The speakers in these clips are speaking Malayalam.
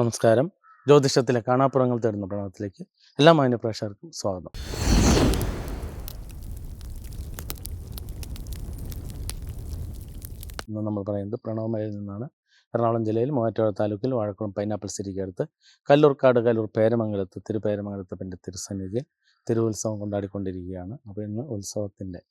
നമസ്കാരം. ജ്യോതിഷത്തിലെ കാണാപ്പുറങ്ങൾ തരുന്ന പ്രണവത്തിലേക്ക് എല്ലാ മാന്യ പ്രേക്ഷകർക്കും സ്വാഗതം. ഇന്ന് നമ്മൾ പറയുന്നത് പ്രണവമലയിൽ നിന്നാണ്. എറണാകുളം ജില്ലയിൽ മൂവാറ്റുപുഴ താലൂക്കിൽ വാഴക്കുളം പൈനാപ്പിൾ സിറ്റിക്ക് അടുത്ത് കല്ലൂർക്കാട് കല്ലൂർ പേരമംഗലത്ത് തിരുപേരമംഗലത്തപ്പന്റെ തിരുസന്നിധിയിൽ തിരുവുത്സവം കൊണ്ടാടിക്കൊണ്ടിരിക്കുകയാണ്. അപ്പോൾ ഇന്ന് ഉത്സവത്തിന്റെ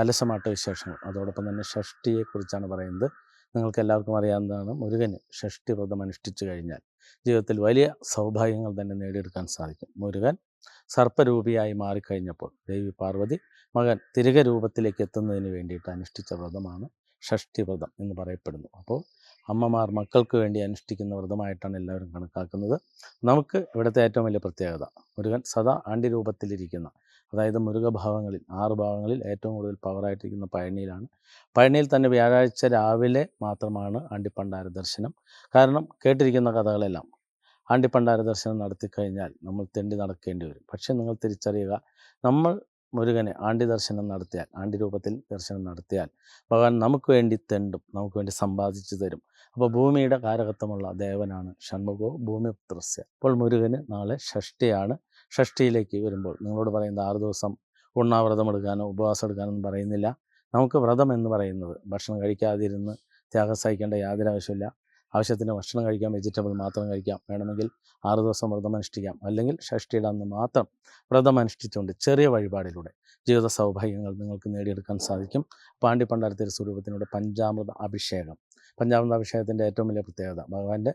കലശമാട്ട വിശേഷങ്ങൾ. അതോടൊപ്പം തന്നെ ഷഷ്ടിയെക്കുറിച്ചാണ് പറയുന്നത്. നിങ്ങൾക്ക് എല്ലാവർക്കും അറിയാവുന്നതാണ് മുരുകന് ഷഷ്ടി വ്രതം അനുഷ്ഠിച്ചു കഴിഞ്ഞാൽ ജീവിതത്തിൽ വലിയ സൗഭാഗ്യങ്ങൾ തന്നെ നേടിയെടുക്കാൻ സാധിക്കും. മുരുകൻ സർപ്പരൂപിയായി മാറിക്കഴിഞ്ഞപ്പോൾ ദേവി പാർവതി മകൻ തിരികെ രൂപത്തിലേക്ക് എത്തുന്നതിന് വേണ്ടിയിട്ട് അനുഷ്ഠിച്ച വ്രതമാണ് ഷഷ്ടി വ്രതം എന്ന് പറയപ്പെടുന്നു. അപ്പോൾ അമ്മമാർ മക്കൾക്ക് വേണ്ടി അനുഷ്ഠിക്കുന്ന വ്രതമായിട്ടാണ് എല്ലാവരും കണക്കാക്കുന്നത്. നമുക്ക് ഇവിടുത്തെ ഏറ്റവും വലിയ പ്രത്യേകത മുരുകൻ സദാ ആണ്ടി രൂപത്തിലിരിക്കുന്ന അതായത് മുരുകഭാവങ്ങളിൽ ആറ് ഭാവങ്ങളിൽ ഏറ്റവും കൂടുതൽ പവറായിട്ടിരിക്കുന്ന പഴനിയിലാണ്. പഴനിയിൽ തന്നെ വ്യാഴാഴ്ച രാവിലെ മാത്രമാണ് ആണ്ടിപ്പണ്ടാര ദർശനം. കാരണം കേട്ടിരിക്കുന്ന കഥകളെല്ലാം ആണ്ടിപ്പണ്ടാര ദർശനം നടത്തിക്കഴിഞ്ഞാൽ നമ്മൾ തെണ്ടി നടക്കേണ്ടി വരും. പക്ഷെ നിങ്ങൾ തിരിച്ചറിയുക നമ്മൾ മുരുകനെ ആണ്ടി ദർശനം നടത്തിയാൽ ആണ്ടി രൂപത്തിൽ ദർശനം നടത്തിയാൽ ഭഗവാൻ നമുക്ക് വേണ്ടി തെണ്ടും നമുക്ക് വേണ്ടി സമ്പാദിച്ചു തരും. അപ്പോൾ ഭൂമിയുടെ കാരകത്വമുള്ള ദേവനാണ് ഷൺമുഖോ ഭൂമിപുത്രസ്യ. അപ്പോൾ മുരുകന് നാളെ ഷഷ്ടിയാണ് ഷഷ്ടിയിലേക്ക് വരുമ്പോൾ നിങ്ങളോട് പറയുന്നത് ആറ് ദിവസം ഉണ്ണാവ്രതം എടുക്കാനോ ഉപവാസം എടുക്കാനോ ഒന്നും പറയുന്നില്ല. നമുക്ക് വ്രതം എന്ന് പറയുന്നത് ഭക്ഷണം കഴിക്കാതിരുന്ന് ത്യാഗം സഹിക്കേണ്ട യാതൊരു ആവശ്യമില്ല ആവശ്യത്തിന് ഭക്ഷണം കഴിക്കാം വെജിറ്റബിൾ മാത്രം കഴിക്കാം. വേണമെങ്കിൽ ആറ് ദിവസം വ്രതം അനുഷ്ഠിക്കാം. അല്ലെങ്കിൽ ഷഷ്ടിയുടെ അന്ന് മാത്രം വ്രതം അനുഷ്ഠിച്ചുകൊണ്ട് ചെറിയ വഴിപാടിലൂടെ ജീവിത സൗഭാഗ്യങ്ങൾ നിങ്ങൾക്ക് നേടിയെടുക്കാൻ സാധിക്കും. പാണ്ഡിപ്പണ്ടാരത്തിരി സ്വരൂപത്തിനോട് പഞ്ചാമൃത അഭിഷേകം പഞ്ചാമൃത അഭിഷേകത്തിന്റെ ഏറ്റവും വലിയ പ്രത്യേകത ഭഗവാന്റെ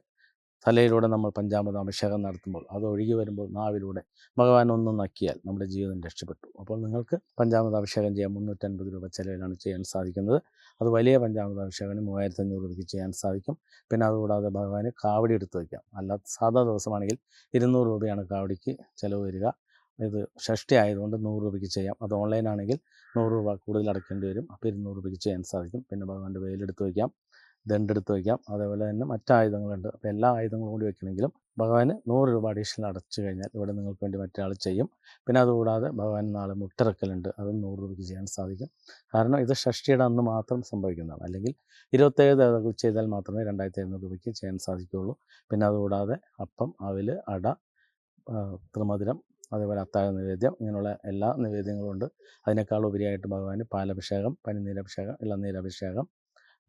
തലയിലൂടെ നമ്മൾ പഞ്ചാമൃത അഭിഷേകം നടത്തുമ്പോൾ അത് ഒഴുകി വരുമ്പോൾ നാവിലൂടെ ഭഗവാൻ ഒന്ന് നക്കിയാൽ നമ്മുടെ ജീവിതം രക്ഷപ്പെട്ടു. അപ്പോൾ നിങ്ങൾക്ക് പഞ്ചാമൃത അഭിഷേകം ചെയ്യാൻ മുന്നൂറ്റൻപത് രൂപ ചിലവിലാണ് ചെയ്യാൻ സാധിക്കുന്നത്. അത് വലിയ പഞ്ചാമൃത അഭിഷേകത്തിന് മൂവായിരത്തി അഞ്ഞൂറ് രൂപയ്ക്ക് ചെയ്യാൻ സാധിക്കും. പിന്നെ അതുകൂടാതെ ഭഗവാന് കാവടി എടുത്ത് വയ്ക്കാം. അല്ലാത്ത സാധാ ദിവസമാണെങ്കിൽ ഇരുന്നൂറ് രൂപയാണ് കാവടിക്ക് ചിലവ് വരിക. ഇത് ഷഷ്ടി ആയതുകൊണ്ട് നൂറ് രൂപയ്ക്ക് ചെയ്യാം. അത് ഓൺലൈനാണെങ്കിൽ നൂറ് രൂപ കൂടുതൽ അടയ്ക്കേണ്ടി വരും. അപ്പോൾ ഇരുന്നൂറ് രൂപയ്ക്ക് ചെയ്യാൻ സാധിക്കും. പിന്നെ ഭഗവാന്റെ വെയിലെടുത്ത് വയ്ക്കാം. ദണ്ടെടുത്ത് വയ്ക്കാം അതേപോലെ തന്നെ മറ്റ് ആയുധങ്ങളുണ്ട് അപ്പോൾ എല്ലാ ആയുധങ്ങളും കൂടി വെക്കണമെങ്കിലും ഭഗവാന് നൂറ് രൂപ അഡീഷണൽ അടച്ചു കഴിഞ്ഞാൽ ഇവിടെ നിങ്ങൾക്ക് വേണ്ടി മറ്റൊരാൾ ചെയ്യും. പിന്നെ അതുകൂടാതെ ഭഗവാൻ നാളെ മുട്ടിറക്കലുണ്ട് അതും നൂറ് രൂപയ്ക്ക് ചെയ്യാൻ സാധിക്കും. കാരണം ഇത് ഷഷ്ടിയുടെ അന്ന് മാത്രം സംഭവിക്കുന്നതാണ്. അല്ലെങ്കിൽ ഇരുപത്തേഴ് ദേവതകൾ ചെയ്താൽ മാത്രമേ രണ്ടായിരത്തി എഴുന്നൂറ് രൂപയ്ക്ക് ചെയ്യാൻ സാധിക്കുകയുള്ളൂ. പിന്നെ അതുകൂടാതെ അപ്പം അവിൽ അട ത്രിമധുരം അതേപോലെ അത്താഴ നിവേദ്യം ഇങ്ങനെയുള്ള എല്ലാ നിവേദ്യങ്ങളും ഉണ്ട്. അതിനേക്കാൾ ഉപരിയായിട്ട് ഭഗവാന് പാലഭിഷേകം പനിനീരഭിഷേകം ഇളനീരഭിഷേകം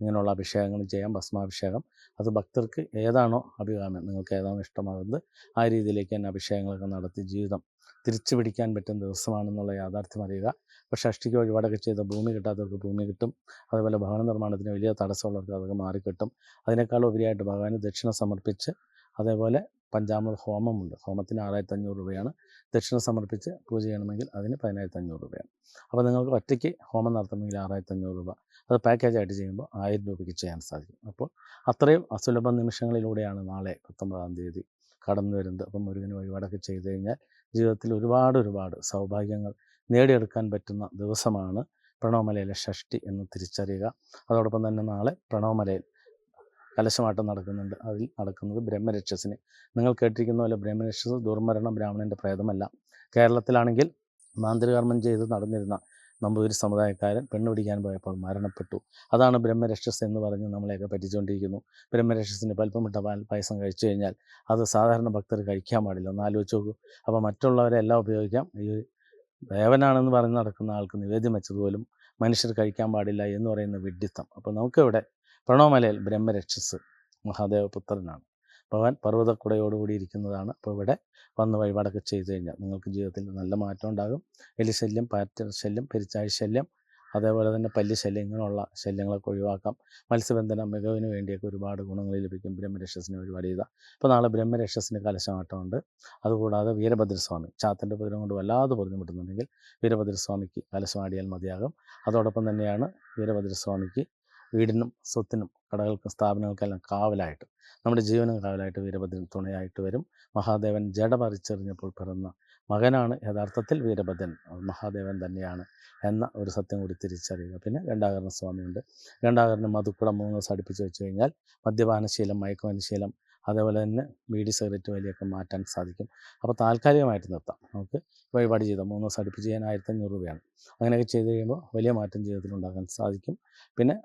ഇങ്ങനെയുള്ള അഭിഷേകങ്ങൾ ചെയ്യാം ഭസ്മാഭിഷേകം. അത് ഭക്തർക്ക് ഏതാണോ അഭികാമ്യം നിങ്ങൾക്ക് ഏതാണോ ഇഷ്ടമാകുന്നത് ആ രീതിയിലേക്ക് തന്നെ അഭിഷേകങ്ങളൊക്കെ നടത്തി ജീവിതം തിരിച്ചു പിടിക്കാൻ പറ്റുന്ന ദിവസമാണെന്നുള്ള യാഥാർത്ഥ്യം അറിയുക. പക്ഷേ അഷ്ടിക്ക് വഴിപാടൊക്കെ ചെയ്ത ഭൂമി കിട്ടാത്തവർക്ക് ഭൂമി കിട്ടും. അതുപോലെ ഭവന നിർമ്മാണത്തിന് വലിയ തടസ്സമുള്ളവർക്ക് അതൊക്കെ മാറിക്കിട്ടും. അതിനേക്കാൾ ഉപരിയായിട്ട് ഭഗവാന് ദക്ഷിണ സമർപ്പിച്ച് അതേപോലെ പഞ്ചാമൃത ഹോമമുണ്ട്. ഹോമത്തിന് ആറായിരത്തി അഞ്ഞൂറ് രൂപയാണ്. ദക്ഷിണ സമർപ്പിച്ച് പൂജ ചെയ്യണമെങ്കിൽ അതിന് പതിനായിരത്തി അഞ്ഞൂറ് രൂപയാണ്. അപ്പോൾ നിങ്ങൾക്ക് ഒറ്റയ്ക്ക് ഹോമം നടത്തണമെങ്കിൽ ആറായിരത്തി അഞ്ഞൂറ് രൂപ. അത് പാക്കേജായിട്ട് ചെയ്യുമ്പോൾ ആയിരം രൂപയ്ക്ക് ചെയ്യാൻ സാധിക്കും. അപ്പോൾ അത്രയും അസുലഭ നിമിഷങ്ങളിലൂടെയാണ് നാളെ പത്തൊമ്പതാം തീയതി കടന്നു വരുന്നത്. അപ്പം മുരുകന് വഴിപാടൊക്കെ ചെയ്തു കഴിഞ്ഞാൽ ജീവിതത്തിൽ ഒരുപാട് ഒരുപാട് സൗഭാഗ്യങ്ങൾ നേടിയെടുക്കാൻ പറ്റുന്ന ദിവസമാണ് പ്രണവമലയിലെ ഷഷ്ടി എന്ന് തിരിച്ചറിയുക. അതോടൊപ്പം തന്നെ നാളെ പ്രണവമലയിൽ കലശമാട്ടം നടക്കുന്നുണ്ട്. അതിൽ നടക്കുന്നത് ബ്രഹ്മരക്ഷസിന്. നിങ്ങൾ കേട്ടിരിക്കുന്ന പോലെ ബ്രഹ്മരക്ഷസ് ദുർമരണ ബ്രാഹ്മണന്റെ പ്രേതമല്ല. കേരളത്തിലാണെങ്കിൽ മാന്ത്രികർമ്മം ചെയ്ത് നടന്നിരുന്ന നമ്പൂതിരി സമുദായക്കാരൻ പെണ്ണ് പിടിക്കാൻ പോയപ്പോൾ മരണപ്പെട്ടു. അതാണ് ബ്രഹ്മരക്ഷസ് എന്ന് പറഞ്ഞ് നമ്മളെയൊക്കെ പറ്റിച്ചുകൊണ്ടിരിക്കുന്നു. ബ്രഹ്മരക്ഷസിന് പൽപ്പമിട്ട പാൽ പായസം കഴിച്ചു കഴിഞ്ഞാൽ അത് സാധാരണ ഭക്തർ കഴിക്കാൻ പാടില്ല. ഒന്ന് ആലോചിച്ച് നോക്കൂ. അപ്പോൾ മറ്റുള്ളവരെ എല്ലാം ഉപയോഗിക്കാം. ഈ ദേവനാണെന്ന് പറഞ്ഞ് നടക്കുന്ന ആൾക്ക് നിവേദ്യം വെച്ചതുപോലും മനുഷ്യർ കഴിക്കാൻ പാടില്ല എന്ന് പറയുന്ന വിഡ്ഢിത്തം. അപ്പോൾ നമുക്കിവിടെ പ്രണവമലയിൽ ബ്രഹ്മരക്ഷസ് മഹാദേവപുത്രനാണ്. ഭഗവാൻ പർവതക്കുടയോടുകൂടി ഇരിക്കുന്നതാണ്. അപ്പോൾ ഇവിടെ വന്ന് വഴിപാടൊക്കെ ചെയ്തു കഴിഞ്ഞാൽ നിങ്ങൾക്ക് ജീവിതത്തിൽ നല്ല മാറ്റം ഉണ്ടാകും. എലിശല്യം പാറ്റർ ശല്യം പെരിച്ചാഴി ശല്യം അതേപോലെ തന്നെ പല്ല് ശല്യം ഇങ്ങനെയുള്ള ശല്യങ്ങളൊക്കെ ഒഴിവാക്കാം. മത്സ്യബന്ധനം മികവിന് വേണ്ടിയൊക്കെ ഒരുപാട് ഗുണങ്ങൾ ലഭിക്കും. ബ്രഹ്മരക്ഷസിനെ ഒരുപാട് ചെയ്താൽ. അപ്പോൾ നാളെ ബ്രഹ്മരക്ഷസിന് കലശമാട്ടമുണ്ട്. അതുകൂടാതെ വീരഭദ്രസ്വാമി ചാത്തന്റെ പുതിരം കൊണ്ട് വല്ലാതെ ബുദ്ധിമുട്ടുന്നുണ്ടെങ്കിൽ വീരഭദ്രസ്വാമിക്ക് കലശമാടിയാൽ മതിയാകും. അതോടൊപ്പം തന്നെയാണ് വീരഭദ്രസ്വാമിക്ക് വീടിനും സ്വത്തിനും കടകൾക്കും സ്ഥാപനങ്ങൾക്കെല്ലാം കാവലായിട്ട് നമ്മുടെ ജീവനും കാവലായിട്ട് വീരഭദ്രൻ തുണയായിട്ട് വരും. മഹാദേവൻ ജഡ പറിച്ചെറിഞ്ഞപ്പോൾ പിറന്ന മകനാണ് യഥാർത്ഥത്തിൽ വീരഭദ്രൻ. മഹാദേവൻ തന്നെയാണ് എന്ന ഒരു സത്യം കൂടി തിരിച്ചറിയുക. പിന്നെ ഗണ്ടാകരണ സ്വാമിയുണ്ട്. ഗണ്ടാകരണ മധുക്കുടം മൂന്ന് ദിവസം അടുപ്പിച്ച് വെച്ച് കഴിഞ്ഞാൽ മദ്യപാനശീലം മയക്കുമരുശീലം അതേപോലെ തന്നെ ബീഡി സിഗരറ്റ് വലിയൊക്കെ മാറ്റാൻ സാധിക്കും. അപ്പോൾ താൽക്കാലികമായിട്ട് നിർത്താം. നമുക്ക് വഴിപാട് ചെയ്താൽ മൂന്ന് ദിവസം അടുപ്പിച്ച് ചെയ്യാൻ ആയിരത്തഞ്ഞൂറ് രൂപയാണ്. അങ്ങനെയൊക്കെ ചെയ്ത് കഴിയുമ്പോൾ വലിയ മാറ്റം ജീവിതത്തിൽ ഉണ്ടാക്കാൻ സാധിക്കും. പിന്നെ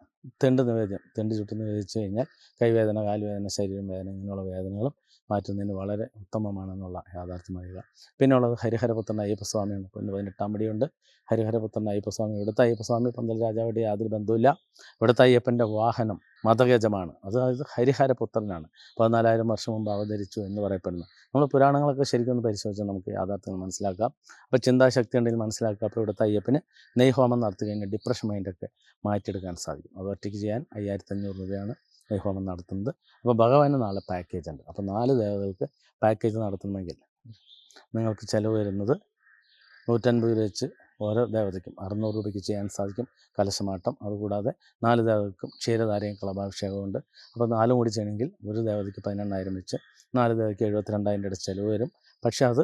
തെണ്ട് നിവേദ്യം തെണ്ട് ചുട്ട് നിവേദിച്ച് കഴിഞ്ഞാൽ കൈവേദന കാൽവേദന ശരീരം വേദന ഇങ്ങനെയുള്ള വേദനകളും മാറ്റുന്നതിന് വളരെ ഉത്തമമാണെന്നുള്ള യാഥാർത്ഥ്യം പിന്നെയുള്ളത് പിന്നെ ഉള്ളത് ഹരിഹരപുത്രൻ അയ്യപ്പസ്വാമിയാണ് പിന്നെ പതിനെട്ടാം പടിയുണ്ട്. ഹരിഹരപുത്രൻ അയ്യപ്പസ്വാമി. ഇവിടുത്തെ അയ്യപ്പസ്വാമി പന്തൽ രാജാവുടെ യാതൊരു ബന്ധവുമില്ല. ഇവിടുത്തെ അയ്യപ്പന്റെ വാഹനം മതഗജമാണ്. അതായത് ഹരിഹരപുത്രനാണ്. പതിനാലായിരം വർഷം മുമ്പ് അവതരിച്ചു എന്ന് പറയപ്പെടുന്നു. നമ്മൾ പുരാണങ്ങളൊക്കെ ശരിക്കും ഒന്ന് പരിശോധിച്ചാൽ നമുക്ക് യാഥാർത്ഥ്യങ്ങൾ മനസ്സിലാക്കാം. അപ്പോൾ ചിന്താശക്തി ഉണ്ടെങ്കിൽ മനസ്സിലാക്കുക. അപ്പോൾ ഇവിടുത്തെ അയ്യപ്പന് നെയ്ഹോമം നടത്തി കഴിഞ്ഞാൽ ഡിപ്രഷൻ മൈൻഡൊക്കെ മാറ്റിയെടുക്കാൻ സാധിക്കും. അത് ഒറ്റയ്ക്ക് ചെയ്യാൻ അയ്യായിരത്തി അഞ്ഞൂറ് രൂപയാണ് നെയ്ഹോമം നടത്തുന്നത്. അപ്പോൾ ഭഗവാന് നാളെ പാക്കേജ് ഉണ്ട്. അപ്പോൾ നാല് ദേവതകൾക്ക് പാക്കേജ് നടത്തണമെങ്കിൽ നിങ്ങൾക്ക് ചിലവ് വരുന്നത് നൂറ്റൻപത് രൂപ വെച്ച് ഓരോ ദേവതയ്ക്കും അറുന്നൂറ് രൂപയ്ക്ക് ചെയ്യാൻ സാധിക്കും കലശമാട്ടം. അതുകൂടാതെ നാല് ദേവതയ്ക്കും ക്ഷീരധാരയും കളഭാഭിഷേകമുണ്ട് അപ്പോൾ നാലും കൂടി ചെയ്യണമെങ്കിൽ ഒരു ദേവതയ്ക്ക് പതിനെണ്ണായിരം വെച്ച് നാല് ദേവതയ്ക്ക് എഴുപത്തിരണ്ടായിരം രൂപയുടെ ചിലവ് വരും. പക്ഷേ അത്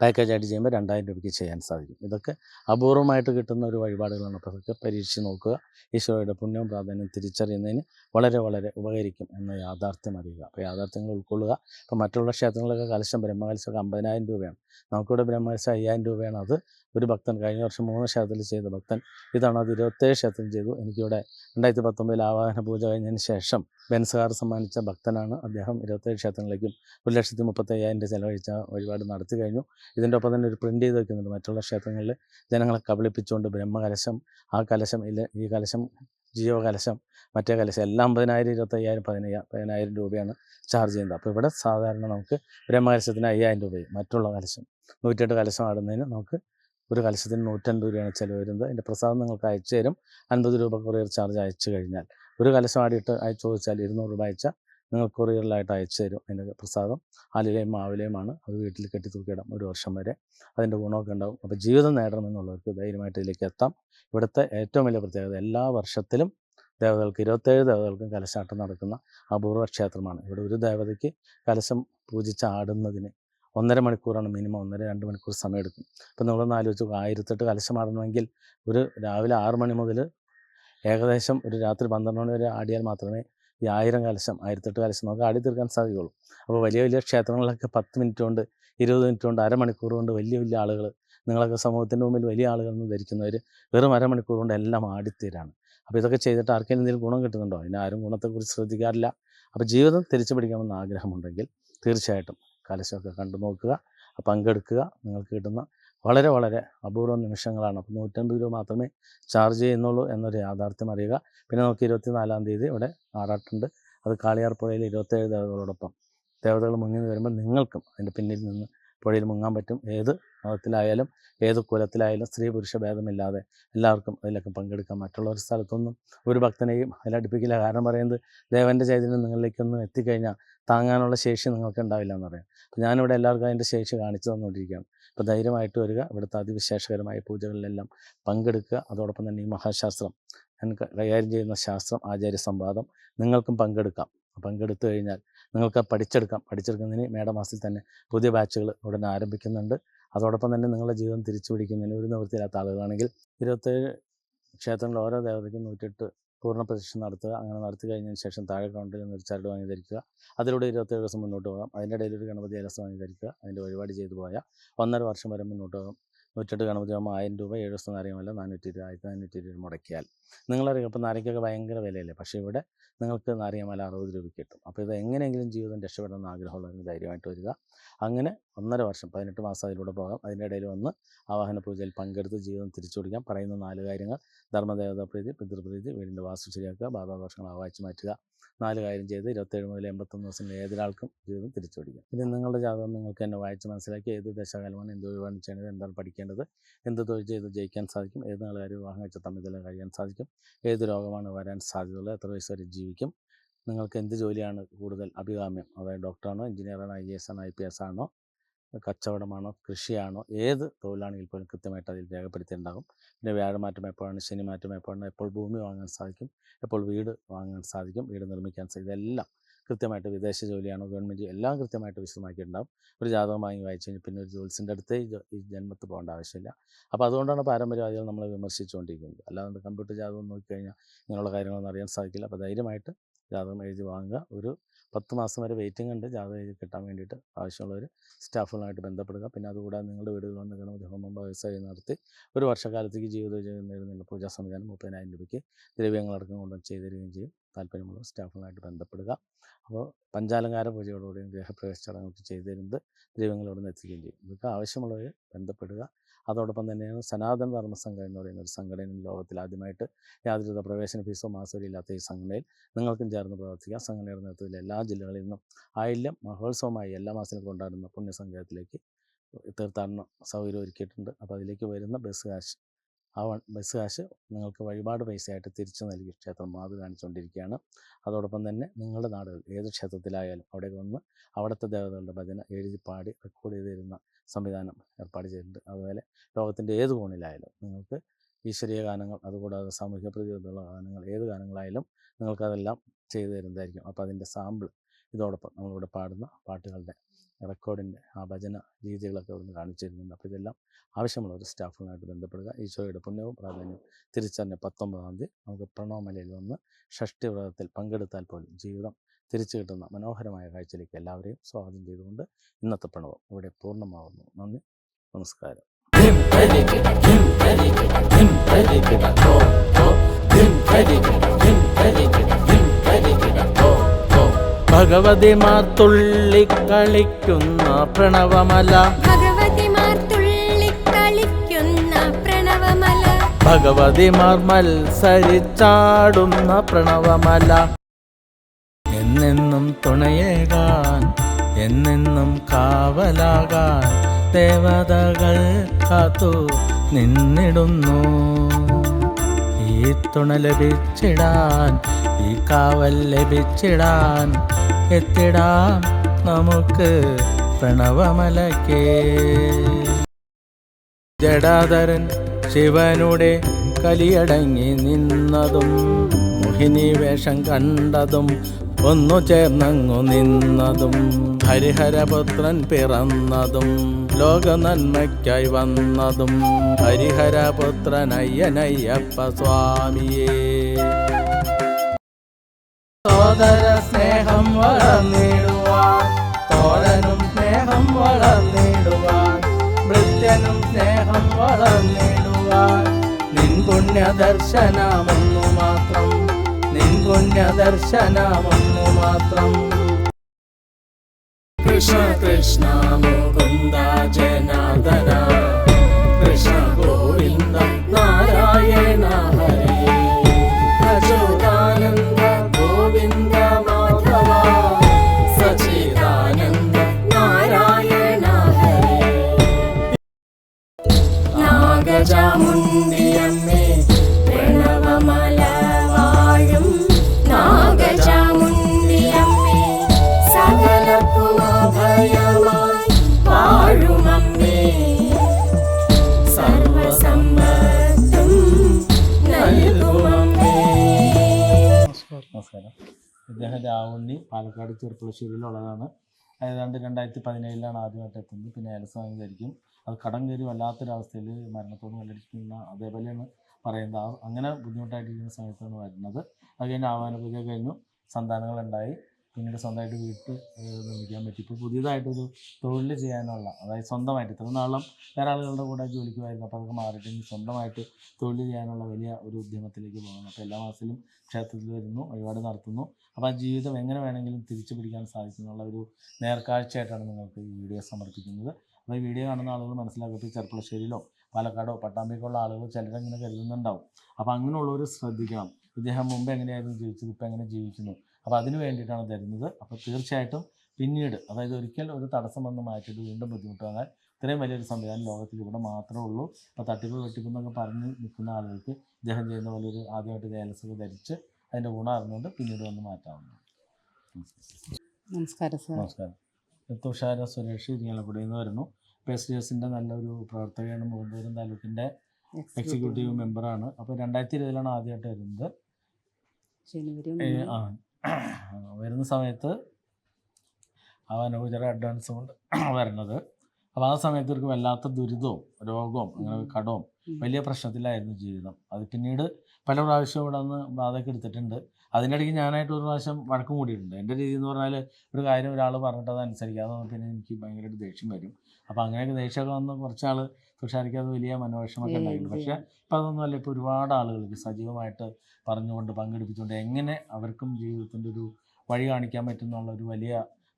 പാക്കേജായിട്ട് ചെയ്യുമ്പോൾ രണ്ടായിരം രൂപയ്ക്ക് ചെയ്യാൻ സാധിക്കും. ഇതൊക്കെ അപൂർവമായിട്ട് കിട്ടുന്ന ഒരു വഴിപാടുകളാണ്. അപ്പോൾ അതൊക്കെ പരീക്ഷിച്ച് നോക്കുക. ഈശോയുടെ പുണ്യവും പ്രാധാന്യം തിരിച്ചറിയുന്നതിന് വളരെ വളരെ ഉപകരിക്കും എന്ന യാഥാർത്ഥ്യം അറിയുക. അപ്പോൾ യാഥാർത്ഥ്യങ്ങൾ ഉൾക്കൊള്ളുക. അപ്പോൾ മറ്റുള്ള ക്ഷേത്രങ്ങളിലൊക്കെ കലശം ബ്രഹ്മകലശമൊക്കെ അമ്പതിനായിരം രൂപയാണ്. നമുക്കിവിടെ ബ്രഹ്മകലശം അയ്യായിരം രൂപയാണ്. അത് ഒരു ഭക്തൻ കഴിഞ്ഞ വർഷം മൂന്ന് ക്ഷേത്രത്തിൽ ചെയ്ത ഭക്തൻ ഇതാണ് അത് ഇരുപത്തേഴ് ക്ഷേത്രം ചെയ്തു. എനിക്കിവിടെ രണ്ടായിരത്തി പത്തൊമ്പതിൽ ആവാഹന പൂജ കഴിഞ്ഞതിന് ശേഷം ബെൻസുകാർ സമ്മാനിച്ച ഭക്തനാണ് അദ്ദേഹം. ഇരുപത്തേഴ് ക്ഷേത്രങ്ങളിലേക്കും ഒരു ലക്ഷത്തി മുപ്പത്തയ്യായിരം രൂപ ചിലവഴിച്ച വഴിപാട് നടത്തി കഴിഞ്ഞു. ഇതിന്റെ ഒപ്പം തന്നെ ഒരു പ്രിന്റ് ചെയ്ത് വെക്കുന്നുണ്ട് മറ്റുള്ള ക്ഷേത്രങ്ങളിൽ. ജനങ്ങളെ കബളിപ്പിച്ചുകൊണ്ട് ബ്രഹ്മകലശം ആ കലശം ഇല്ല ഈ കലശം ജീവകലശം മറ്റേ കലശം എല്ലാം അമ്പതിനായിരം ഇരുപത്തയ്യായിരം പതിനയ്യ പതിനായിരം രൂപയാണ് ചാർജ് ചെയ്യുന്നത്. അപ്പോൾ ഇവിടെ സാധാരണ നമുക്ക് ബ്രഹ്മകലശത്തിന് അയ്യായിരം രൂപയും മറ്റുള്ള കലശം നൂറ്റെട്ട് കലശം ആടുന്നതിന് നമുക്ക് ഒരു കലശത്തിന് നൂറ്റൻപത് രൂപയാണ് ചിലവ് വരുന്നത്. അതിന്റെ പ്രസാദം നിങ്ങൾക്ക് അയച്ചു തരും. അൻപത് രൂപ കൊറിയർ ചാർജ് അയച്ചു കഴിഞ്ഞാൽ. ഒരു കലശം ആടിയിട്ട് അയച്ചു ചോദിച്ചാൽ ഇരുന്നൂറ് രൂപ അയച്ചാൽ നിങ്ങൾ കൊറിയറിലായിട്ട് അയച്ചു തരും അതിന്റെ പ്രസാദം. ആലിലെയും മാവിലെയുമാണ് അത് വീട്ടിൽ കെട്ടി തൂക്കിയിടാം ഒരു വർഷം വരെ. അതിന്റെ ഗുണമൊക്കെ ഉണ്ടാവും. അപ്പോൾ ജീവിതം നേടണമെന്നുള്ളവർക്ക് ധൈര്യമായിട്ട് ഇതിലേക്ക് എത്താം. ഇവിടുത്തെ ഏറ്റവും വലിയ പ്രത്യേകത എല്ലാ വർഷത്തിലും ദേവതകൾക്ക് ഇരുപത്തേഴ് ദേവതകൾക്കും കലശാട്ടം നടക്കുന്ന അപൂർവ ക്ഷേത്രമാണ്. ഇവിടെ ഒരു ദേവതയ്ക്ക് കലശം പൂജിച്ച് ആടുന്നതിന് ഒന്നര മണിക്കൂറാണ് മിനിമം ഒന്നര രണ്ട് മണിക്കൂർ സമയം എടുക്കും ഇപ്പം നമ്മളൊന്ന് ആലോചിച്ച് ആയിരത്തെട്ട് കലശം ആടണമെങ്കിൽ ഒരു രാവിലെ ആറ് മണി മുതൽ ഏകദേശം ഒരു രാത്രി പന്ത്രണ്ട് മണി വരെ ആടിയാൽ മാത്രമേ ഈ ആയിരം കലശം ആയിരത്തെട്ട് കലശം നമുക്ക് ആടി തീർക്കാൻ സാധിക്കുകയുള്ളൂ. അപ്പോൾ വലിയ വലിയ ക്ഷേത്രങ്ങളിലൊക്കെ പത്ത് മിനിറ്റ് കൊണ്ട് ഇരുപത് മിനിറ്റ് കൊണ്ട് അരമണിക്കൂർ കൊണ്ട് വലിയ വലിയ ആളുകൾ നിങ്ങളൊക്കെ സമൂഹത്തിന്റെ മുമ്പിൽ വലിയ ആളുകൾ എന്ന് ധരിക്കുന്നവർ വെറും അരമണിക്കൂർ കൊണ്ട് എല്ലാം ആടിത്തീരാണ്. അപ്പോൾ ഇതൊക്കെ ചെയ്തിട്ട് ആർക്കെങ്കിലും എന്തെങ്കിലും ഗുണം കിട്ടുന്നുണ്ടോ? അതിന് ആരും ഗുണത്തെക്കുറിച്ച് ശ്രദ്ധിക്കാറില്ല. അപ്പോൾ ജീവിതം തിരിച്ചു പിടിക്കണമെന്ന് ആഗ്രഹമുണ്ടെങ്കിൽ തീർച്ചയായിട്ടും കലശമൊക്കെ കണ്ടു നോക്കുക പങ്കെടുക്കുക. നിങ്ങൾക്ക് കിട്ടുന്ന വളരെ വളരെ അപൂർവ നിമിഷങ്ങളാണ്. അപ്പോൾ നൂറ്റമ്പത് രൂപ മാത്രമേ ചാർജ് ചെയ്യുന്നുള്ളൂ എന്നൊരു യാഥാർത്ഥ്യം അറിയുക. പിന്നെ നമുക്ക് ഇരുപത്തി നാലാം തീയതി ഇവിടെ ആറാട്ടുണ്ട്. അത് കാളിയാർപ്പുഴയിൽ ഇരുപത്തേഴ് ദേവതകളോടൊപ്പം. ദേവതകൾ മുങ്ങി വരുമ്പോൾ നിങ്ങൾക്കും അതിന്റെ പിന്നിൽ നിന്ന് പുഴയിൽ മുങ്ങാൻ പറ്റും. ഏത് മതത്തിലായാലും ഏത് കുലത്തിലായാലും സ്ത്രീ പുരുഷ ഭേദമില്ലാതെ എല്ലാവർക്കും അതിലൊക്കെ പങ്കെടുക്കാം. മറ്റുള്ളവർ സ്ഥലത്തൊന്നും ഒരു ഭക്തനെയും അതിലടുപ്പിക്കില്ല. കാരണം പറയുന്നത് ദേവന്റെ ചൈതന്യം നിങ്ങളിലേക്കൊന്നും എത്തിക്കഴിഞ്ഞാൽ താങ്ങാനുള്ള ശേഷി നിങ്ങൾക്ക് ഉണ്ടാവില്ല എന്ന് പറയാം. അപ്പോൾ ഞാനിവിടെ എല്ലാവർക്കും അതിന്റെ ശേഷി കാണിച്ചു തന്നുകൊണ്ടിരിക്കുകയാണ്. അപ്പോൾ ധൈര്യമായിട്ട് വരിക. ഇവിടുത്തെ അതിവിശേഷകരമായ പൂജകളിലെല്ലാം പങ്കെടുക്കുക. അതോടൊപ്പം തന്നെ ഈ മഹാശാസ്ത്രം ഞാൻ കൈകാര്യം ചെയ്യുന്ന ശാസ്ത്രം ആചാര്യ സംവാദം നിങ്ങൾക്കും പങ്കെടുക്കാം. പങ്കെടുത്തു കഴിഞ്ഞാൽ നിങ്ങൾക്ക് പഠിച്ചെടുക്കാം. പഠിച്ചെടുക്കുന്നതിന് മേടമാസത്തിൽ തന്നെ പുതിയ ബാച്ചുകൾ ഉടനെ ആരംഭിക്കുന്നുണ്ട്. അതോടൊപ്പം തന്നെ നിങ്ങളുടെ ജീവിതം തിരിച്ചു പിടിക്കുന്നതിന് ഒരു നിവൃത്തിയില്ലാത്ത ആളുകളാണെങ്കിൽ ഇരുപത്തേഴ് ക്ഷേത്രങ്ങളിൽ ഓരോ ദേവതയ്ക്കും നൂറ്റെട്ട് പൂർണ പ്രദക്ഷിണം നടത്തുക അങ്ങനെ നടത്തി കഴിഞ്ഞതിന് ശേഷം താഴെ കൗണ്ടിൽ നിന്ന് ഒരു ചരട് വാങ്ങി ധരിക്കുക. അതിലൂടെ ഇരുപത്തേഴ് ദിവസം മുന്നോട്ട് പോകാം. അതിന്റെ ഇടയിൽ ഒരു ഗണപതി അലസം വാങ്ങി ധരിക്കുക. അതിന്റെ വഴിപാട് ചെയ്തു പോയാൽ ഒന്നര വർഷം വരെ മുന്നോട്ട് പോകാം. നൂറ്റെട്ട് ആകുമ്പോൾ ആയിരം രൂപ ഏഴ് ദിവസം നാരങ്ങമല്ല നാനൂറ്റി ഇരുപത് ആയിരത്തി നാനൂറ്റി ഇരുപത് മുടക്കിയാൽ. നിങ്ങളറിയാം അപ്പോൾ നാരങ്ങയ്ക്കൊക്കെ ഭയങ്കര വിലയല്ലേ? പക്ഷേ ഇവിടെ നിങ്ങൾക്ക് നാരങ്ങമല അറുപത് രൂപയ്ക്ക് കിട്ടും. അപ്പോൾ ഇത് എങ്ങനെയെങ്കിലും ജീവിതം രക്ഷപ്പെടണമെന്ന് ആഗ്രഹമുള്ളവർ ധൈര്യമായിട്ട് വരിക. അങ്ങനെ ഒന്നര വർഷം പതിനെട്ട് മാസം അതിലൂടെ പോകാം. അതിന്റെ ഇടയിൽ വന്ന് ആവാഹന പൂജയിൽ പങ്കെടുത്ത് ജീവിതം തിരിച്ചു പിടിക്കാം. പറയുന്ന നാല് കാര്യങ്ങൾ. ധർമ്മദേവതാ പ്രീതി പിതൃപ്രീതി വീടിന്റെ വാസ്തു ശരിയാക്കുക ബാധാദോഷങ്ങൾ ആവാഹിച്ച് മാറ്റുക. നാല് കാര്യം ചെയ്ത് ഇരുപത്തേഴ് മുതൽ എൺപത്തൊന്ന് ദിവസം ഏതൊരാൾക്കും ജീവിതം തിരിച്ചു പിടിക്കാം ഇനി നിങ്ങളുടെ ജാതകം നിങ്ങൾക്ക് എന്നെ വായിച്ച് മനസ്സിലാക്കി ഏത് ദശകാലമാണ് എന്ത് ഒഴിവാണ് ചെയ്യേണ്ടത് എന്താണ് പഠിക്കേണ്ടത് എന്ത് തൊഴിൽ ചെയ്ത് ജയിക്കാൻ സാധിക്കും ഏത് നാളുകാർ വിവാഹം കഴിച്ച തമ്മിൽ കഴിയാൻ സാധിക്കും ഏത് രോഗമാണ് വരാൻ സാധ്യതയുള്ളത് എത്ര വയസ്സ് വരെ ജീവിക്കും നിങ്ങൾക്ക് എന്ത് ജോലിയാണ് കൂടുതൽ അഭികാമ്യം? അതായത് ഡോക്ടറാണോ എഞ്ചിനീയറാണോ ഐ എസ് ആണോ ഐ പി എസ് ആണോ കച്ചവടമാണോ കൃഷിയാണോ ഏത് തൊഴിലാണെങ്കിൽ പോലും കൃത്യമായിട്ട് അതിൽ രേഖപ്പെടുത്തിയിട്ടുണ്ടാകും പിന്നെ വ്യാഴമാറ്റം എപ്പോഴാണ് ശനി മാറ്റം എപ്പോഴാണ് എപ്പോൾ ഭൂമി വാങ്ങാൻ സാധിക്കും എപ്പോൾ വീട് വാങ്ങാൻ സാധിക്കും വീട് നിർമ്മിക്കാൻ സാധിക്കും ഇതെല്ലാം കൃത്യമായിട്ട് വിദേശ ജോലിയാണോ ഗവൺമെന്റ് എല്ലാം കൃത്യമായിട്ട് വിശദമാക്കിയിട്ടുണ്ടാകും. ഒരു ജാതകം വാങ്ങി വായിച്ചു കഴിഞ്ഞാൽ പിന്നെ ഒരു ജോലിസിന്റെ അടുത്തേ ഈ ജന്മത്ത് പോകേണ്ട ആവശ്യമില്ല. അപ്പോൾ അതുകൊണ്ടാണ് പാരമ്പര്യവാദികൾ നമ്മളെ വിമർശിച്ചുകൊണ്ടിരിക്കുന്നത്. അല്ലാതെ കമ്പ്യൂട്ടർ ജാതകം നോക്കിക്കഴിഞ്ഞാൽ ഇങ്ങനെയുള്ള കാര്യങ്ങളൊന്നും അറിയാൻ സാധിക്കില്ല. അപ്പോൾ ധൈര്യമായിട്ട് ജാതകം എഴുതി വാങ്ങുക. ഒരു പത്ത് മാസം വരെ വെയിറ്റിംഗ് ഉണ്ട്. ജാതകം എഴുതി കിട്ടാൻ വേണ്ടിയിട്ട് ആവശ്യമുള്ളവർ സ്റ്റാഫുകളുമായിട്ട് ബന്ധപ്പെടുക. പിന്നെ അതുകൂടാതെ നിങ്ങളുടെ വീടുകളിൽ വന്ന് ഗണപതി ഹോമം വ്യവസായം നടത്തി ഒരു വർഷക്കാലത്തേക്ക് ജീവിത നേടുന്നതിനുള്ള പൂജാ സംവിധാനം മുപ്പതിനായിരം രൂപയ്ക്ക് ദ്രവ്യങ്ങളടക്കം കൊണ്ടും ചെയ്തുതരികയും ചെയ്യും. താല്പര്യമുള്ള സ്റ്റാഫുകളായിട്ട് ബന്ധപ്പെടുക. അപ്പോൾ പഞ്ചാലങ്കാര പൂജയോടുകൂടിയും ഗൃഹപ്രവേശ ചടങ്ങുകൾ ചെയ്തു തരുന്നത് ദൈവങ്ങളോട് നിന്ന് എത്തിക്കുകയും ചെയ്യും. ഇതൊക്കെ ആവശ്യമുള്ളവർ ബന്ധപ്പെടുക. അതോടൊപ്പം തന്നെയാണ് സനാതന ധർമ്മ സംഘം എന്ന് പറയുന്ന ഒരു സംഘടന ലോകത്തിൽ ആദ്യമായിട്ട് യാതൊരുവിധ പ്രവേശന ഫീസോ മാസവും ഇല്ലാത്ത ഈ സംഘടനയിൽ നിങ്ങൾക്കും ചേർന്ന് പ്രവർത്തിക്കാം. സംഘടനയുടെ നേതൃത്വത്തിൽ എല്ലാ ജില്ലകളിൽ നിന്നും ആയില്യം മഹോത്സവമായി എല്ലാ മാസത്തിലും കൊണ്ടാടുന്ന പുണ്യസംഗ്രഹത്തിലേക്ക് തീർത്ഥാടന സൗകര്യം ഒരുക്കിയിട്ടുണ്ട്. അപ്പോൾ അതിലേക്ക് വരുന്ന ബസ് കാശ് ആ ബസ് കാശ് നിങ്ങൾക്ക് വഴിപാട് പൈസയായിട്ട് തിരിച്ചു നൽകി ക്ഷേത്രം മാതൃ കാണിച്ചുകൊണ്ടിരിക്കുകയാണ്. അതോടൊപ്പം തന്നെ നിങ്ങളുടെ നാടുകൾ ഏത് ക്ഷേത്രത്തിലായാലും അവിടെ വന്ന് അവിടുത്തെ ദേവതകളുടെ ഭജന എഴുതി പാടി റെക്കോർഡ് ചെയ്ത് തരുന്ന സംവിധാനം ഏർപ്പാട് ചെയ്തിട്ടുണ്ട്. അതുപോലെ ലോകത്തിന്റെ ഏത് കോണിലായാലും നിങ്ങൾക്ക് ഈശ്വരീയ ഗാനങ്ങൾ അതുകൂടാതെ സാമൂഹിക പ്രതിബദ്ധതയുള്ള ഗാനങ്ങൾ ഏത് ഗാനങ്ങളായാലും നിങ്ങൾക്കതെല്ലാം ചെയ്തു തരുന്നതായിരിക്കും. അപ്പോൾ അതിന്റെ സാമ്പിൾ ഇതോടൊപ്പം നമ്മളിവിടെ പാടുന്ന പാട്ടുകളുടെ റെക്കോർഡിന്റെ ആ ഭജന രീതികളൊക്കെ ഇവിടുന്ന് കാണിച്ചു തരുന്നുണ്ട് അപ്പോൾ ഇതെല്ലാം ആവശ്യമുള്ള ഒരു സ്റ്റാഫുമായിട്ട് ബന്ധപ്പെടുക. ഈശോയുടെ പുണ്യവും പ്രാധാന്യവും തിരിച്ചറിഞ്ഞ പത്തൊമ്പതാം തീയതി നമുക്ക് പ്രണവമലയിൽ വന്ന് ഷഷ്ടി വ്രതത്തിൽ പങ്കെടുത്താൽ പോലും ജീവിതം തിരിച്ചു കിട്ടുന്ന മനോഹരമായ കാഴ്ചയിലേക്ക് എല്ലാവരെയും സ്വാഗതം ചെയ്തുകൊണ്ട് ഇന്നത്തെ പ്രണവം ഇവിടെ പൂർണമാകുന്നു നന്ദി. നമസ്കാരം. പ്രണവമല. ഭഗവതിമാർ തുള്ളിക്കളിക്കുന്ന പ്രണവമല. ഭഗവതിമാർ മത്സരിച്ചാടുന്ന പ്രണവമല. എന്നെന്നും തുണയേകാൻ എന്നെന്നും കാവലാകാൻ ദേവതകൾ കാത്തു നിന്നിടുന്നു. ഈ തുണ ലഭിച്ചിടാൻ ഈ കാവൽ ലഭിച്ചിടാൻ എത്തിടാം നമുക്ക് പ്രണവമലക്കേ ജടാധരൻ ശിവനുടെ കലിയടങ്ങി നിന്നതും മോഹിനി വേഷം കണ്ടതും ഒന്നു ചേർന്നങ്ങു നിന്നതും ഹരിഹരപുത്രൻ പിറന്നതും ലോക നന്മയ്ക്കായി വന്നതും ഹരിഹരപുത്രൻ അയ്യനയ്യപ്പ സ്വാമിയേ. സോദര സ്നേഹം വളർന്നിടുവാൻ തോരനും സ്നേഹം വളർന്നിടുവാൻ ഭൃത്യനും സ്നേഹം വളർന്നിടുവാൻ നിൻ പുണ്യ ദർശനമെന്നു മാത്രം പുണ്യ ദർശനമൊന്നു മാത്രം കൃഷ്ണ കൃഷ്ണ മുകുന്ദ ജനാർദ്ദന. കൃഷ്ണ ഗോവിന്ദ നാരായണ ഹരി. പ്രചോദാനന്ദ ഗോവിന്ദ മാധവ. സച്ചിദാനന്ദ നാരായണ ഹരി. നാഗചാമുണ്ടിയമ്മേ നമസ്കാരം ഇദ്ദേഹം രാവുണ്ണി പാലക്കാട് ചെറുപ്പുളശ്ശേരിയിലുള്ളതാണ്. ഏതാണ്ട് രണ്ടായിരത്തി പതിനേഴിലാണ് ആദ്യമായിട്ട് എത്തുന്നത്. പിന്നെ ഏലസ്വാമി ധരിക്കും അത് കടം കയറി വല്ലാത്തൊരവസ്ഥയിൽ മരണത്തോട് കല്ലടിക്കുന്ന അതേപോലെയാണ് പറയുന്നത്. അങ്ങനെ ബുദ്ധിമുട്ടായിട്ടിരിക്കുന്ന സമയത്താണ് വരുന്നത്. അത് കഴിഞ്ഞ് ആവാനപൂജ കഴിഞ്ഞു. സന്താനങ്ങളുണ്ടായി. പിന്നീട് സ്വന്തമായിട്ട് വീട്ട് ഏഹ് നിർമ്മിക്കാൻ പറ്റി. ഇപ്പോൾ പുതിയതായിട്ടൊരു തൊഴിൽ ചെയ്യാനുള്ള അതായത് സ്വന്തമായിട്ട് ഇത്ര നാളും വേറെ ആളുകളുടെ കൂടെ ജോലിക്ക് പോയിരുന്നു അപ്പോൾ അതൊക്കെ മാറിയിട്ട് ഇനി സ്വന്തമായിട്ട് തൊഴിൽ ചെയ്യാനുള്ള വലിയ ഒരു ഉദ്യമത്തിലേക്ക് പോകുന്നു അപ്പോൾ എല്ലാ മാസത്തിലും ക്ഷേത്രത്തിൽ വരുന്നു വഴിപാട് നടത്തുന്നു. അപ്പോൾ ആ ജീവിതം എങ്ങനെ വേണമെങ്കിലും തിരിച്ചു പിടിക്കാൻ സാധിക്കുന്നുള്ള ഒരു നേർക്കാഴ്ചയായിട്ടാണ് നിങ്ങൾക്ക് ഈ വീഡിയോ സമർപ്പിക്കുന്നത്. അപ്പോൾ ഈ വീഡിയോ കാണുന്ന ആളുകൾ മനസ്സിലാക്കട്ടെ ചെറുപ്പശ്ശേരിയിലോ പാലക്കാടോ പട്ടാമ്പിക്കോ ഉള്ള ആളുകൾ ചിലരങ്ങനെ കരുതുന്നുണ്ടാവും. അപ്പോൾ അങ്ങനെയുള്ളവർ ശ്രദ്ധിക്കണം. ഇദ്ദേഹം മുമ്പ് എങ്ങനെയായിരുന്നു ജീവിച്ചത് ഇപ്പം എങ്ങനെ ജീവിക്കുന്നു? അപ്പോൾ അതിന് വേണ്ടിയിട്ടാണ് തരുന്നത്. അപ്പോൾ തീർച്ചയായിട്ടും പിന്നീട് അതായത് ഒരിക്കൽ ഒരു തടസ്സം വന്ന് മാറ്റിയിട്ട് വീണ്ടും ബുദ്ധിമുട്ട് വന്നാൽ ഇത്രയും വലിയൊരു സംവിധാനം ലോകത്തിൽ ഇവിടെ മാത്രമേ ഉള്ളൂ. അപ്പോൾ തട്ടിപ്പ് വെട്ടിപ്പ് എന്നൊക്കെ പറഞ്ഞ് നിൽക്കുന്ന ആളുകൾക്ക് ഇദ്ദേഹം ചെയ്യുന്ന പോലെ ഒരു ആദ്യമായിട്ട് ലേലസൊക്കെ ധരിച്ച് അതിന്റെ ഗുണം അറിഞ്ഞുകൊണ്ട് പിന്നീട് വന്ന് മാറ്റാവുന്നതാണ്. നമസ്കാരം സാർ. നമസ്കാരം. തുഷാര സുരേഷ് ഇരിങ്ങാലക്കുടിയിൽ നിന്ന് വരുന്നു. പി എസ് ഡി എസിന്റെ നല്ലൊരു പ്രവർത്തകയാണ് മുഖന്തപുരം താലൂക്കിന്റെ എക്സിക്യൂട്ടീവ് മെമ്പറാണ്. അപ്പോൾ രണ്ടായിരത്തി ഇരുപതിലാണ് ആദ്യമായിട്ട് വരുന്നത്. ആ. വരുന്ന സമയത്ത് അവൻ ചില അഡ്വാൻസ് കൊണ്ട് വരുന്നത് അപ്പോൾ ആ സമയത്ത് ഇവർക്ക് വല്ലാത്ത ദുരിതവും രോഗവും അങ്ങനെ കടവും വലിയ പ്രശ്നത്തിലായിരുന്നു ജീവിതം. അത് പിന്നീട് പല പ്രാവശ്യവും ഇവിടെ നിന്ന് ബാധയൊക്കെ എടുത്തിട്ടുണ്ട്. അതിനിടയ്ക്ക് ഞാനായിട്ട് ഒരു പ്രാവശ്യം വഴക്കം കൂടിയിട്ടുണ്ട്. എന്റെ രീതി എന്ന് പറഞ്ഞാൽ ഒരു കാര്യം ഒരാൾ പറഞ്ഞിട്ട് അത് അനുസരിക്കാതെ പിന്നെ എനിക്ക് ഭയങ്കരമായിട്ട് ദേഷ്യം വരും. അപ്പോൾ അങ്ങനെയൊക്കെ ദേഷ്യമൊക്കെ വന്ന് കുറച്ചാൾ തുഷാരിക്ക് എനിക്കത് വലിയ മനോവിഷമൊക്കെ ഉണ്ടായിരുന്നു. പക്ഷേ ഇപ്പം അതൊന്നുമല്ല ഇപ്പോൾ ഒരുപാട് ആളുകൾക്ക് സജീവമായിട്ട് പറഞ്ഞുകൊണ്ട് പങ്കെടുപ്പിച്ചുകൊണ്ട് എങ്ങനെ അവർക്കും ജീവിതത്തിന്റെ ഒരു വഴി കാണിക്കാൻ പറ്റുന്നുള്ള ഒരു വലിയ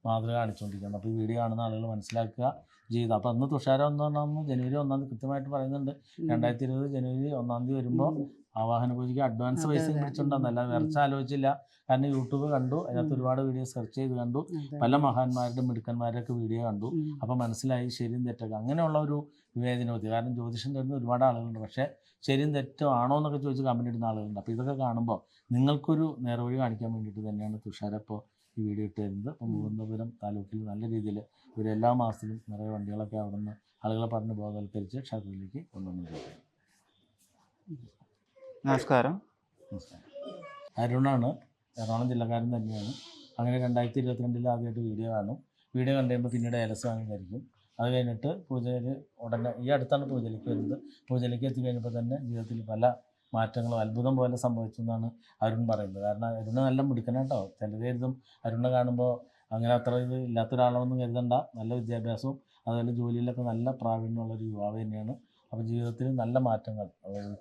മാതൃക കാണിച്ചുകൊണ്ടിരിക്കുന്നത് അപ്പോൾ ഈ വീഡിയോ കാണുന്ന ആളുകൾ മനസ്സിലാക്കുക ജീവിതം അപ്പോൾ അന്ന് തുഷാരം എന്ന് പറഞ്ഞാൽ ജനുവരി ഒന്നാം തീയതി കൃത്യമായിട്ട് പറയുന്നുണ്ട്. രണ്ടായിരത്തി ഇരുപത് ജനുവരി ഒന്നാം തീയതി വരുമ്പോൾ ആവാഹന പൂജയ്ക്ക് അഡ്വാൻസ് പൈസ. പിടിച്ചിട്ടുണ്ടെന്നല്ല വിറച്ച ആലോചിച്ചില്ല. കാരണം യൂട്യൂബ് കണ്ടു അതിനകത്ത് ഒരുപാട് വീഡിയോ സെർച്ച് ചെയ്ത് കണ്ടു. പല മഹാന്മാരുടെ മിടുക്കന്മാരുടെ ഒക്കെ വീഡിയോ കണ്ടു അപ്പോൾ മനസ്സിലായി ശരിയും തെറ്റൊക്കെ. അങ്ങനെയുള്ള ഒരു വിവേചന വിവേചനബുദ്ധി കാരണം ജ്യോതിഷം തരുന്ന ഒരുപാട് ആളുകളുണ്ട്. പക്ഷേ ശരിയും തെറ്റോ ആണോ എന്നൊക്കെ ചോദിച്ച് കമന്റ് ഇടുന്ന ആളുകളുണ്ട്. അപ്പോൾ ഇതൊക്കെ കാണുമ്പോൾ നിങ്ങൾക്കൊരു നേർവഴി കാണിക്കാൻ വേണ്ടിയിട്ട് തന്നെയാണ് തുഷാര ഇപ്പോൾ ഈ വീഡിയോ ഇട്ട് തരുന്നത്. അപ്പം തിരുവനന്തപുരം താലൂക്കിൽ നല്ല രീതിയിൽ ഒരു എല്ലാ മാസത്തിലും നിറയെ വണ്ടികളൊക്കെ അവിടെ നിന്ന് ആളുകളെ പറഞ്ഞ് ബോധവൽക്കരിച്ച് ക്ഷേത്രത്തിലേക്ക് കൊണ്ടുവന്നിട്ടുണ്ട്. നമസ്കാരം. അരുണാണ്. എറണാകുളം ജില്ലക്കാരൻ തന്നെയാണ്. അങ്ങനെ രണ്ടായിരത്തി ഇരുപത്തിരണ്ടിൽ ആദ്യമായിട്ട് വീഡിയോ കാണും. വീഡിയോ കണ്ടു കഴിയുമ്പോൾ പിന്നീട് ഏലസ് വാങ്ങിക്കായിരിക്കും അത് കഴിഞ്ഞിട്ട് പൂജയിൽ ഉടനെ ഈ അടുത്താണ് പൂജയിലേക്ക് വരുന്നത്. പൂജയിലേക്ക് എത്തി കഴിഞ്ഞപ്പോൾ തന്നെ ജീവിതത്തിൽ പല മാറ്റങ്ങളും അത്ഭുതം പോലെ സംഭവിച്ചു എന്നാണ് അരുൺ പറയുന്നത്. കാരണം അരുണ് നല്ല മിടുക്കനാട്ടോ കേട്ടോ. അരുണ് കാണുമ്പോൾ അങ്ങനെ അത്ര ഇത് ഇല്ലാത്ത കരുതണ്ട. നല്ല വിദ്യാഭ്യാസവും അതുപോലെ ജോലിയിലൊക്കെ നല്ല പ്രാവീണ്യമുള്ളൊരു യുവാവ് തന്നെയാണ്. അപ്പോൾ ജീവിതത്തിൽ നല്ല മാറ്റങ്ങൾ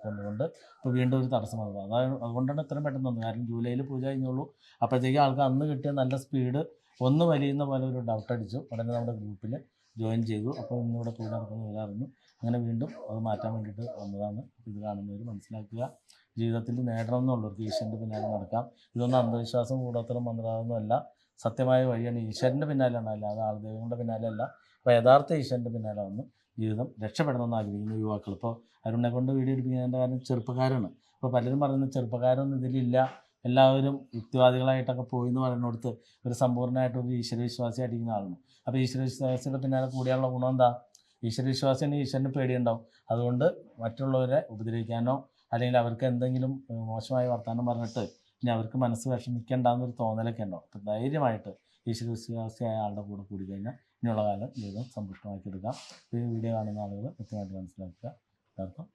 കൊണ്ടുകൊണ്ട് ഇപ്പോൾ വീണ്ടും ഒരു തടസ്സം വന്നത്. അതാണ് അതുകൊണ്ടാണ് ഇത്രയും പെട്ടെന്ന് വന്നത്. കാരണം ജൂലൈയിൽ പൂജ കഴിഞ്ഞുള്ളൂ. അപ്പോഴത്തേക്ക് ആൾക്ക് അന്ന് കിട്ടിയ നല്ല സ്പീഡ് ഒന്ന് വലിയുന്ന പോലെ ഒരു ഡൗട്ട് അടിച്ചു. ഉടനെ നമ്മുടെ ഗ്രൂപ്പിൽ ജോയിൻ ചെയ്തു. അപ്പോൾ ഇന്നിവിടെ പൂജ നടക്കുന്ന വില അറിഞ്ഞു അങ്ങനെ വീണ്ടും അത് മാറ്റാൻ വേണ്ടിയിട്ട് വന്നതാണ്. ഇത് കാണുന്നവർ മനസ്സിലാക്കുക. ജീവിതത്തിൽ നേടണം എന്നുള്ളവർക്ക് ഈശ്വരന്റെ പിന്നാലെ നടക്കാം. ഇതൊന്നും അന്ധവിശ്വാസം കൂടാത്തരം മന്ത്രാതൊന്നുമല്ല സത്യമായ വഴിയാണ്. ഈശ്വരന്റെ പിന്നാലെയാണ്. അല്ലാതെ ആൾദൈവങ്ങളുടെ പിന്നാലെ അല്ല. അപ്പോൾ യഥാർത്ഥ ഈശ്വരന്റെ പിന്നാലെ വന്ന്. ജീവിതം രക്ഷപ്പെടണമെന്ന് ആഗ്രഹിക്കുന്ന യുവാക്കൾ. ഇപ്പോൾ അരുണിനെ കൊണ്ട് വീഡിയോ എടുപ്പിക്കുന്നതിന്റെ കാരണം ചെറുപ്പക്കാരാണ്. ഇപ്പോൾ പലരും പറയുന്നത് ചെറുപ്പക്കാരൊന്നും ഇതിലില്ല. എല്ലാവരും യുക്തിവാദികളായിട്ടൊക്കെ പോയി എന്ന് പറയുന്നിടത്ത് ഒരു സമ്പൂർണമായിട്ട് ഒരു ഈശ്വരവിശ്വാസിയായിട്ടിരിക്കുന്ന ആളാണ്. അപ്പോൾ ഈശ്വരവിശ്വാസിയുടെ പിന്നാലെ കൂടിയുള്ള ഗുണം എന്താ? ഈശ്വരവിശ്വാസിന് ഈശ്വരന് പേടിയുണ്ടാവും. അതുകൊണ്ട് മറ്റുള്ളവരെ ഉപദ്രവിക്കാനോ അല്ലെങ്കിൽ അവർക്ക് എന്തെങ്കിലും മോശമായി മോശമായ വർത്തമാനം പറഞ്ഞിട്ട് ഇനി അവർക്ക് മനസ്സ് വിഷമിക്കേണ്ടെന്നൊരു തോന്നലൊക്കെ ഉണ്ടാവും അപ്പോൾ ധൈര്യമായിട്ട് ഈശ്വരവിശ്വാസിയായ ആളുടെ കൂടെ കൂടി കഴിഞ്ഞാൽ ഇനിയുള്ള കാലം ജീവിതം സമ്പുഷ്ടമാക്കി എടുക്കാം ഈ വീഡിയോ കാണുന്ന ആളുകൾ കൃത്യമായിട്ട് മനസ്സിലാക്കുക. എല്ലാവർക്കും